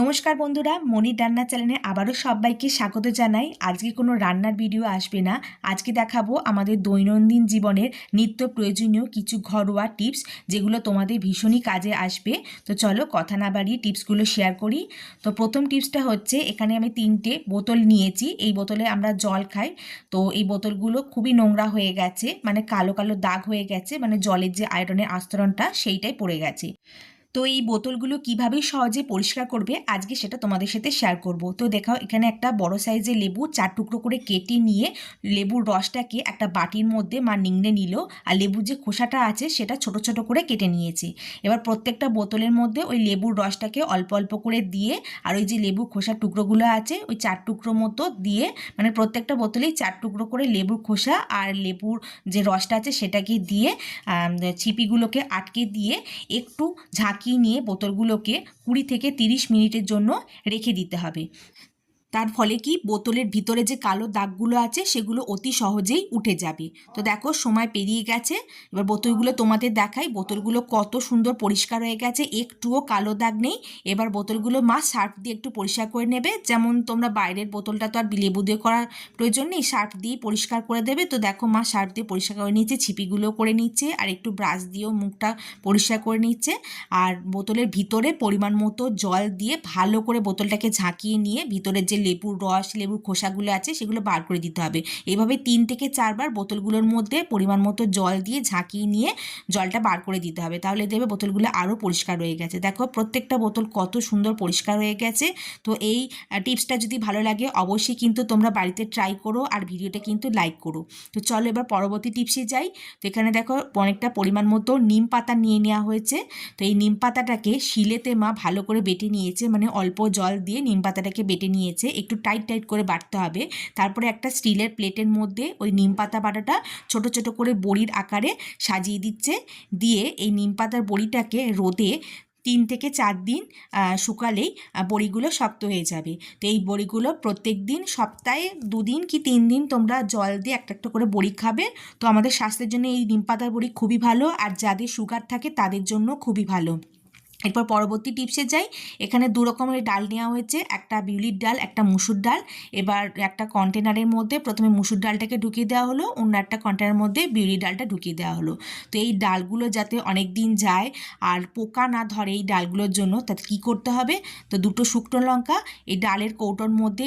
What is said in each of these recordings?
নমস্কার বন্ধুরা, মনির রান্না চ্যানেলে আবারও সবাইকে স্বাগত জানাই। আজকে কোনো রান্নার ভিডিও আসবে না। আজকে দেখাবো আমাদের দৈনন্দিন জীবনের নিত্য প্রয়োজনীয় কিছু ঘরোয়া টিপস যেগুলো তোমাদের ভীষণই কাজে আসবে। তো চলো কথা না বাড়িয়ে টিপসগুলো শেয়ার করি। তো প্রথম টিপসটা হচ্ছে, এখানে আমি তিনটে বোতল নিয়েছি। এই বোতলে আমরা জল খাই। তো এই বোতলগুলো খুবই নোংরা হয়ে গেছে মানে কালো কালো দাগ হয়ে গেছে মানে জলের যে আয়রনের আস্তরণটা সেইটাই পড়ে গেছে। তো এই বোতলগুলো কীভাবে সহজে পরিষ্কার করবে? আজকে সেটা তোমাদের সাথে শেয়ার করব। তো দেখাও এখানে একটা বড় সাইজের লেবু, চার টুকরো করে কেটে নিয়ে লেবুর রসটাকে একটা বাটির মধ্যে মা নিংড়ে নিল। আর লেবুর যে খোসাটা আছে, সেটা ছোট ছোট করে কেটে নিয়েছে। এবার প্রত্যেকটা বোতলের মধ্যে ওই লেবুর রসটাকে অল্প অল্প করে দিয়ে, আর ওই যে লেবুর খোসার টুকরোগুলো আছে, ওই চার টুকরো মতো দিয়ে মানে প্রত্যেকটা বোতলেই চার টুকরো করে লেবুর খোসা আর লেবুর যে রসটা আছে, সেটাকে দিয়ে ছিপিগুলোকে আটকে দিয়ে, একটু ঝাঁকিয়ে নিয়ে বোতলগুলোকে কুড়ি থেকে তিরিশ মিনিটের জন্য রেখে দিতে হবে। তার ফলে কি বোতলের ভিতরে যে কালো দাগগুলো আছে সেগুলো অতি সহজেই উঠে যাবে। তো দেখো, সময় পেরিয়ে গেছে। এবার বোতলগুলো তোমাদের দেখাই। বোতলগুলো কত সুন্দর পরিষ্কার হয়ে গেছে। একটুও কালো দাগ নেই। এবার বোতলগুলো মা সার্ফ দিয়ে একটু পরিষ্কার করে নেবে। যেমন তোমরা বাইরের বোতলটা তো আর লেবু দিয়ে করার প্রয়োজন নেই। সার্ফ দিয়ে পরিষ্কার করে দেবে। তো দেখো, মা সার্ফ দিয়ে পরিষ্কার করে নিচ্ছে ছিপিগুলো করে নিচ্ছে, আর একটু ব্রাশ দিয়েও মুখটা পরিষ্কার করে নিচ্ছে। আর বোতলের ভিতরে পরিমাণ মতো জল দিয়ে ভালো করে বোতলটাকে ঝাঁকিয়ে নিয়ে ভিতরের যে লেবুর রস, লেবুর খোসাগুলো আছে, সেগুলো বার করে দিতে হবে। এভাবে তিন থেকে চারবার বোতলগুলোর মধ্যে পরিমাণ মতো জল দিয়ে ঝাঁকিয়ে নিয়ে জলটা বার করে দিতে হবে। তাহলে দেবে বোতলগুলো আরও পরিষ্কার হয়ে গেছে। দেখো, প্রত্যেকটা বোতল কত সুন্দর পরিষ্কার হয়ে গেছে। তো এই টিপসটা যদি ভালো লাগে, অবশ্যই কিন্তু তোমরা বাড়িতে ট্রাই করো আর ভিডিওটা কিন্তু লাইক করো। তো চলো এবার পরবর্তী টিপসে যাই। তো এখানে দেখো, অনেকটা পরিমাণ মতো নিম পাতা নিয়ে নেওয়া হয়েছে। তো এই নিম পাতাটাকে শিলেতে মা ভালো করে বেটে নিয়েছে মানে অল্প জল দিয়ে নিম পাতাটাকে বেটে নিয়েছে। একটু টাইট টাইট করে বাটতে হবে। তারপরে একটা স্টিলের প্লেটের মধ্যে ওই নিম পাতা বাটাটা ছোট ছোট করে বড়ির আকারে সাজিয়ে দিচ্ছে। দিয়ে এই নিম পাতার বড়িটাকে রোদে তিন থেকে চার দিন শুকালেই বড়িগুলো শক্ত হয়ে যাবে। তো এই বড়িগুলো প্রত্যেক দিন সপ্তাহে দুদিন কি তিন দিন তোমরা জল দিয়ে একটা একটা করে বড়ি খাবে। তো আমাদের স্বাস্থ্যের জন্য এই নিম পাতার বড়ি খুবই ভালো, আর যাদের সুগার থাকে তাদের জন্য খুবই ভালো। এরপর পরবর্তী টিপসে যাই। এখানে দু রকমের ডাল নেওয়া হয়েছে। একটা বিউলির ডাল, একটা মুসুর ডাল। এবার একটা কন্টেনারের মধ্যে প্রথমে মুসুর ডালটাকে ঢুকিয়ে দেওয়া হলো। অন্য একটা কন্টেনারের মধ্যে বিউলির ডালটা ঢুকিয়ে দেওয়া হলো। তো এই ডালগুলো যাতে অনেক দিন যায় আর পোকা না ধরে এই ডালগুলোর জন্য, তাতে কী করতে হবে? তো দুটো শুকনো লঙ্কা এই ডালের কৌটোর মধ্যে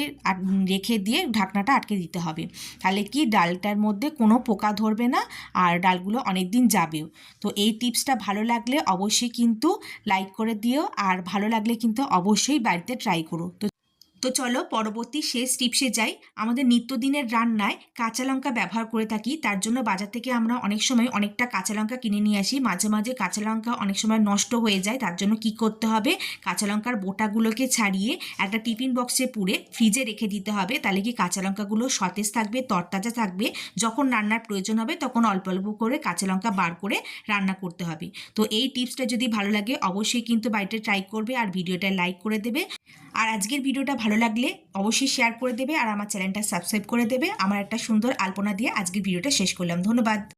রেখে দিয়ে ঢাকনাটা আটকে দিতে হবে। তাহলে কি ডালটার মধ্যে কোনো পোকা ধরবে না আর ডালগুলো অনেক দিন যাবেও। তো এই টিপসটা ভালো লাগলে অবশ্যই কিন্তু লাইক করে দিও আর ভালো লাগলে কিন্তু অবশ্যই বাড়িতে ট্রাই করো। তো তো চলো পরবর্তী শেষ টিপসে যাই। আমাদের নিত্যদিনের রান্নায় কাঁচা লঙ্কা ব্যবহার করে থাকি। তার জন্য বাজার থেকে আমরা অনেক সময় অনেকটা কাঁচা লঙ্কা কিনে নিয়ে আসি। মাঝে মাঝে কাঁচা লঙ্কা অনেক সময় নষ্ট হয়ে যায়। তার জন্য কি করতে হবে? কাঁচা লঙ্কার বোটাগুলোকে ছাড়িয়ে একটা টিফিন বক্সে পুরে ফ্রিজে রেখে দিতে হবে। তাহলে কি কাঁচা লঙ্কাগুলো সতেজ থাকবে, তরতাজা থাকবে? যখন রান্নার প্রয়োজন হবে তখন অল্প অল্প করে কাঁচা লঙ্কা বার করে রান্না করতে হবে। তো এই টিপসটা যদি ভালো লাগে অবশ্যই কিন্তু বাড়িতে ট্রাই করবে আর ভিডিওটা লাইক করে দেবে। আর আজকের ভিডিওটা ভালো লাগলে অবশ্যই শেয়ার করে দেবে আর আমার চ্যানেলটা সাবস্ক্রাইব করে দেবে। আমার একটা সুন্দর আলপনা দিয়ে আজকের ভিডিওটা শেষ করলাম। ধন্যবাদ।